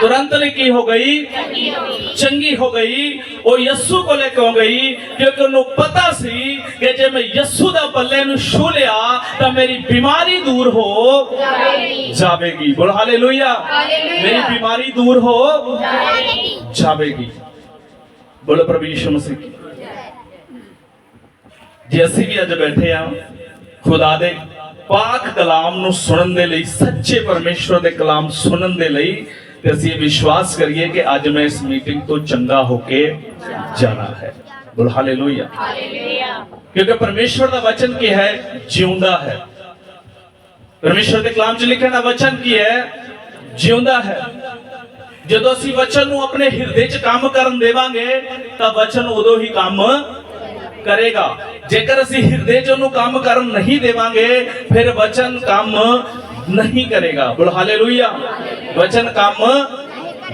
तुरंत ने की हो गई ਚੰਗੀ ਹੋ ਗਈ ਉਹ ਯਸੂ ਕੋਲੇ ਕਿਉਂ ਗਈ ਕਿਉਂਕਿ ਉਹਨੂੰ ਪਤਾ ਸੀ ਕਿ ਜੇ ਮੈਂ ਯਸੂ ਦਾ ਪੱਲੇ ਨੂੰ ਛੂ ਲਿਆ ਤਾਂ ਮੇਰੀ ਬਿਮਾਰੀ ਦੂਰ ਹੋ ਜਾਵੇਗੀ ਬੋਲ ਹਾਲੇਲੂਇਆ ਹਾਲੇਲੂਇਆ। ਮੇਰੀ ਬਿਮਾਰੀ ਦੂਰ ਹੋ ਜਾਵੇਗੀ ਬੋਲੋ ਪ੍ਰਭੂ ਯਿਸੂ ਮਸੀਹ ਕੀ ਜੇ ਅਸੀਂ ਵੀ ਅੱਜ ਬੈਠੇ ਆ ਖੁਦਾ ਦੇ ਪਾਕ ਕਲਾਮ ਨੂੰ ਸੁਣਨ ਦੇ ਲਈ ਸੱਚੇ ਪਰਮੇਸ਼ਵਰ ਦੇ ਕਲਾਮ ਸੁਣਨ ਦੇ ਲਈ ਤੇ ਅਸੀਂ ਇਹ ਵਿਸ਼ਵਾਸ ਕਰੀਏ ਕਿ ਅੱਜ ਮੈਂ ਇਸ ਮੀਟਿੰਗ ਤੋਂ ਚੰਗਾ ਹੋ ਕੇ ਜਾਣਾ ਹੈ। ਬੋਲ ਹਾਲੇਲੂਇਆ। ਕਿਉਂਕਿ ਪਰਮੇਸ਼ਵਰ ਦਾ ਵਚਨ ਕੀ ਹੈ? ਜਿਉਂਦਾ ਹੈ। ਪਰਮੇਸ਼ਵਰ ਦੇ ਕਲਾਮ 'ਚ ਲਿਖਿਆ ਦਾ ਵਚਨ ਕੀ ਹੈ? ਜਿਉਂਦਾ ਹੈ। ਜਦੋਂ ਅਸੀਂ ਵਚਨ ਨੂੰ ਆਪਣੇ ਹਿਰਦੇ 'ਚ ਕੰਮ ਕਰਨ ਦੇਵਾਂਗੇ ਤਾਂ ਵਚਨ ਉਦੋਂ ਹੀ ਕੰਮ ਕਰੇਗਾ। ਜੇਕਰ ਅਸੀਂ ਹਿਰਦੇ 'ਚ ਉਹਨੂੰ ਕੰਮ ਕਰਨ ਨਹੀਂ ਦੇਵਾਂਗੇ, ਫਿਰ ਵਚਨ ਕੰਮ ਨਹੀਂ ਕਰੇਗਾ। ਬੋਲ ਹਾਲੇਲੂਇਆ। ਵਚਨ ਕੰਮ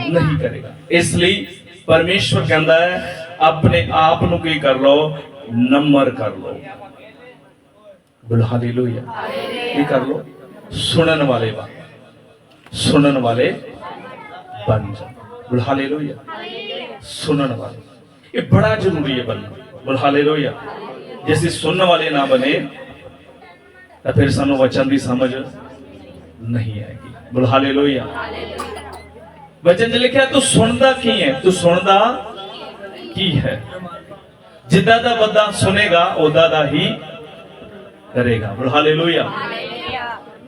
ਨਹੀਂ ਕਰੇਗਾ। ਇਸ ਲਈ ਪਰਮੇਸ਼ਵਰ ਕਹਿੰਦਾ ਹੈ, ਆਪਣੇ ਆਪ ਨੂੰ ਕੀ ਕਰ ਲਓ? ਨੰਬਰ ਕਰ ਲਓ। ਬੋਲ ਹਾਲੇਲੂਇਆ। ਕੀ ਕਰ ਲਓ? ਸੁਣਨ ਵਾਲੇ ਬਣ ਸੁਣਨ ਵਾਲੇ ਬਣ ਜਾ। ਬੋਲ ਹਾਲੇਲੂਇਆ। ਸੁਣਨ ਵਾਲੇ। ਇਹ ਬੜਾ ਜ਼ਰੂਰੀ ਹੈ ਬਣਨਾ ਬੋਲ ਹਾਲੇਲੂਇਆ। ਜੇ ਅਸੀਂ ਸੁਣਨ ਵਾਲੇ ਨਾ ਬਣੇ, ਤਾਂ ਫਿਰ ਸਾਨੂੰ ਵਚਨ ਦੀ ਸਮਝ ਨਹੀਂ ਆਏਗੀ। ਬੋਲ ਹਾਲੇਲੂਇਆ। ਵਚਨ 'ਚ ਲਿਖਿਆ, ਤੂੰ ਸੁਣਦਾ ਕੀ ਹੈ? ਤੂੰ ਸੁਣਦਾ ਕੀ ਹੈ? ਜਿੱਦਾਂ ਦਾ ਬੰਦਾ ਸੁਨੇਗਾ ਉਹਦਾ ਦਾ ਹੀ ਕਰੇਗਾ। ਬੋਲ ਹਾਲੇਲੂਇਆ।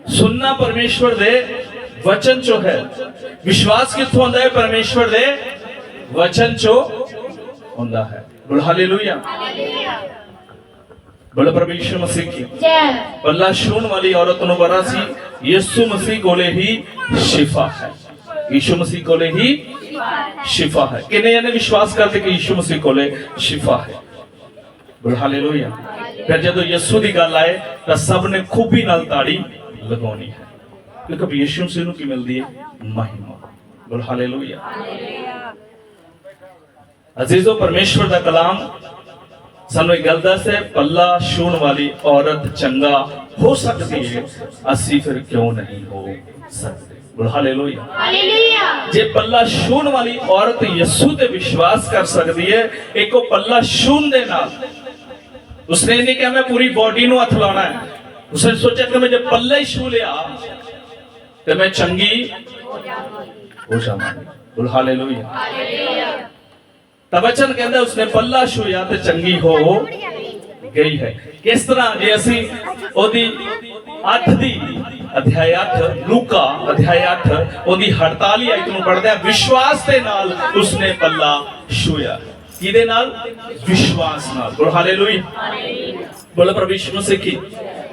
ਸੁਣਨਾ ਪਰਮੇਸ਼ਵਰ ਦੇ ਵਚਨ ਚੋਂ ਹੈ। ਵਿਸ਼ਵਾਸ ਕਿੱਥੋਂ ਆਉਂਦਾ ਹੈ? ਪਰਮੇਸ਼ਵਰ ਦੇ ਵਚਨ ਚੋਂ ਹੁੰਦਾ ਹੈ। ਬੋਲ ਹਾਲੇਲੂਇਆ। ਬੋਲ ਪ੍ਰਭੂ ਯਿਸੂ ਮਸੀਹ ਕੀ ਜੈ ਪੱਲਾ ਛੂਣ ਵਾਲੀ ਔਰਤ ਨੂੰ ਪਤਾ ਸੀ ਯਿਸੂ ਮਸੀਹ ਕੋਲੇ ਹੀ ਸ਼ਿਫਾ ਹੈ ਯਿਸੂ ਮਸੀਹ ਕੋਲੇ ਹੀ ਸ਼ਿਫਾ ਹੈ ਕਿੰਨੇ ਜਣੇ ਵਿਸ਼ਵਾਸ ਕਰਦੇ ਕਿ ਯਿਸੂ ਮਸੀਹ ਕੋਲੇ ਸ਼ਿਫਾ ਹੈ ਬੋਲ ਹਾਲੇਲੂਇਆ ਫਿਰ ਜਦੋਂ ਯਿਸੂ ਦੀ ਗੱਲ ਆਏ ਤਾਂ ਸਭ ਨੇ ਖੂਬੀ ਨਾਲ ਤਾੜੀ ਲਗਾਉਣੀ ਹੈ ਕਿਉਂਕਿ ਯਿਸੂ ਮਸੀਹ ਨੂੰ ਕੀ ਮਿਲਦੀ ਹੈ ਮਹਿਮਾ ਬੋਲ ਹਾਲੇਲੂਇਆ ਅਜ਼ੀਜ਼ੋ ਪਰਮੇਸ਼ਵਰ ਦਾ ਕਲਾਮ ਸਾਨੂੰ ਇਹ ਗੱਲ ਦੱਸੇ ਪੱਲਾ ਛੂਣ ਵਾਲੀ ਔਰਤ ਚੰਗਾ ਹੋ ਸਕਦੀ ਹੈ ਅਸੀਂ ਫਿਰ ਕਿਉਂ ਨਹੀਂ ਹੋ ਸਕਦੇ ਬੋਲ ਹਾਲੇਲੂਇਆ ਹਾਲੇਲੂਇਆ ਜੇ ਪੱਲਾ ਛੂਣ ਵਾਲੀ ਔਰਤ ਯਿਸੂ ਤੇ ਵਿਸ਼ਵਾਸ ਕਰ ਸਕਦੀ ਹੈ ਇੱਕ ਉਹ ਪੱਲਾ ਛੂਣ ਦੇ ਨਾਲ ਉਸਨੇ ਨਹੀਂ ਕਿਹਾ ਮੈਂ ਪੂਰੀ ਬਾਡੀ ਨੂੰ ਹੱਥ ਲਾਉਣਾ ਹੈ ਉਸਨੇ ਸੋਚਿਆ ਕਿ ਮੈਂ ਜੇ ਪੱਲਾ ਹੀ ਛੂ ਲਿਆ ਤੇ ਮੈਂ ਚੰਗੀ ਹੋ ਜਾਵਾਂਗੀ ਬੋਲ ਹਾਲੇਲੂਇਆ ਤਾਂ ਵਚਨ ਕਹਿੰਦਾ ਉਸਨੇ ਪੱਲਾ ਛੂਇਆ ਤੇ ਚੰਗੀ ਹੋ ਗਈ ਹੈ। ਕਿਸ ਤਰ੍ਹਾਂ ਜੇ ਅਸੀਂ ਉਹਦੀ 8 ਦੀ ਅਧਿਆਇ 8 ਲੂਕਾ ਅਧਿਆਇ 8 ਉਹਦੀ 48 ਆਇਤ ਨੂੰ ਪੜ੍ਹਦੇ ਆ ਵਿਸ਼ਵਾਸ ਦੇ ਨਾਲ ਉਸਨੇ ਪੱਲਾ ਛੂਇਆ ਕਿਹਦੇ ਨਾਲ? ਵਿਸ਼ਵਾਸ ਨਾਲ। ਬੋਲ ਹਾਲੇਲੂਇਆ ਬੋਲ ਪ੍ਰਭੂ ਯਿਸੂ ਮਸੀਹ ਕੀ